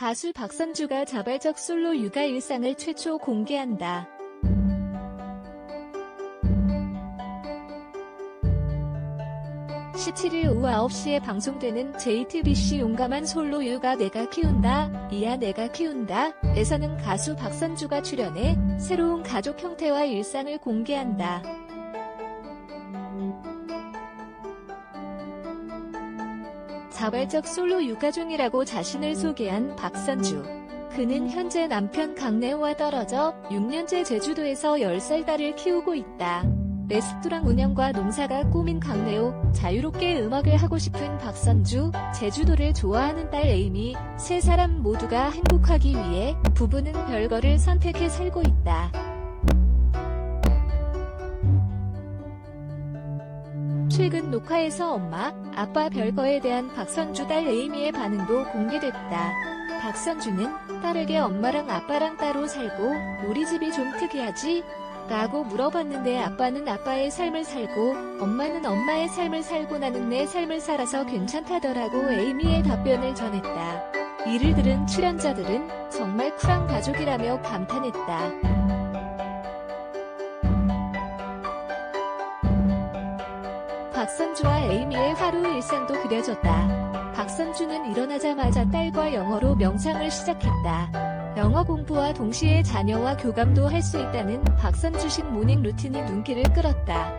가수 박선주가 자발적 솔로 육아 일상을 최초 공개한다. (17일) 오후 9시에 방송되는 JTBC 용감한 솔로 육아 내가 키운다 이야 내가 키운다 에서는 가수 박선주가 출연해 새로운 가족 형태와 일상을 공개한다. 자발적 솔로 육아 중이라고 자신을 소개한 박선주. 그는 현재 남편 강래호와 떨어져 6년째 제주도에서 10살 딸을 키우고 있다. 레스토랑 운영과 농사가 꿈인 강래호, 자유롭게 음악을 하고 싶은 박선주, 제주도를 좋아하는 딸 에이미, 세 사람 모두가 행복하기 위해 부부는 별거를 선택해 살고 있다. 최근 녹화에서 엄마, 아빠 별거에 대한 박선주 딸 에이미의 반응도 공개됐다. 박선주는 딸에게 엄마랑 아빠랑 따로 살고 우리 집이 좀 특이하지? 라고 물어봤는데 아빠는 아빠의 삶을 살고 엄마는 엄마의 삶을 살고 나는 내 삶을 살아서 괜찮다더라고 에이미의 답변을 전했다. 이를 들은 출연자들은 정말 쿨한 가족이라며 감탄했다. 박선주와 에이미의 하루 일상도 그려졌다. 박선주는 일어나자마자 딸과 영어로 명상을 시작했다. 영어 공부와 동시에 자녀와 교감도 할 수 있다는 박선주식 모닝 루틴이 눈길을 끌었다.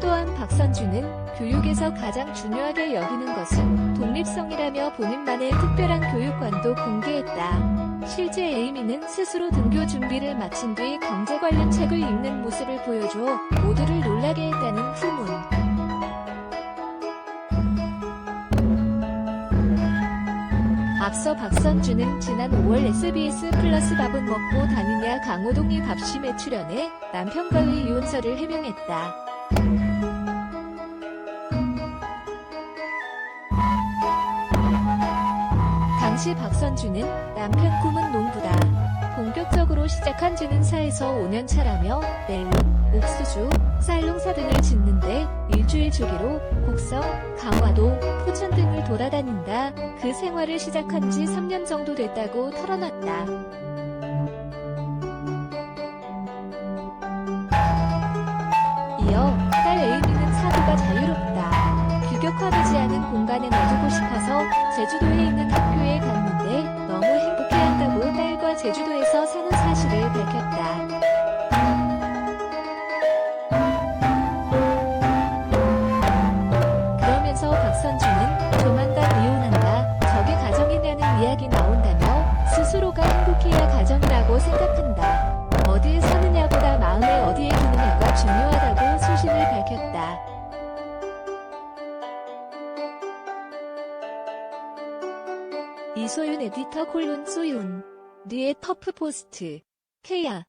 또한 박선주는 교육에서 가장 중요하게 여기는 것은 독립성이라며 본인만의 특별한 교육관도 공개했다. 실제 에이미는 스스로 등교 준비를 마친 뒤 경제 관련 책을 읽는 모습을 보여줘 모두를 놀라게 했다는 후문. 앞서 박선주는 지난 5월 SBS 플러스 밥은 먹고 다니냐 강호동이 밥심에 출연해 남편과의 이혼설을 해명했다. 당시 박선주는 남편 꿈은 농부다. 본격적으로 시작한 지는 4에서 5년 차라며 멜론, 옥수수, 쌀 농사 등을 짓는데 일주일 주기로 곡성, 강화도, 포천 등을 돌아다닌다. 그 생활을 시작한 지 3년 정도 됐다고 털어놨다. 이어 딸 에이미는 사고가 자유롭다. 규격화되지 않은 공간에 놔두고 싶어서 제주도에 있는 제주도에서 사는 사실을 밝혔다. 그러면서 박선주는 조만간 이혼한다. 저게 가정이냐는 이야기 나온다며 스스로가 행복해야 가정이라고 생각한다. 어디에 사느냐보다 마음을 어디에 두느냐가 중요하다고 소신을 밝혔다. 이소윤 에디터 콜론 소윤. 뉘의 터프 포스트. 케야.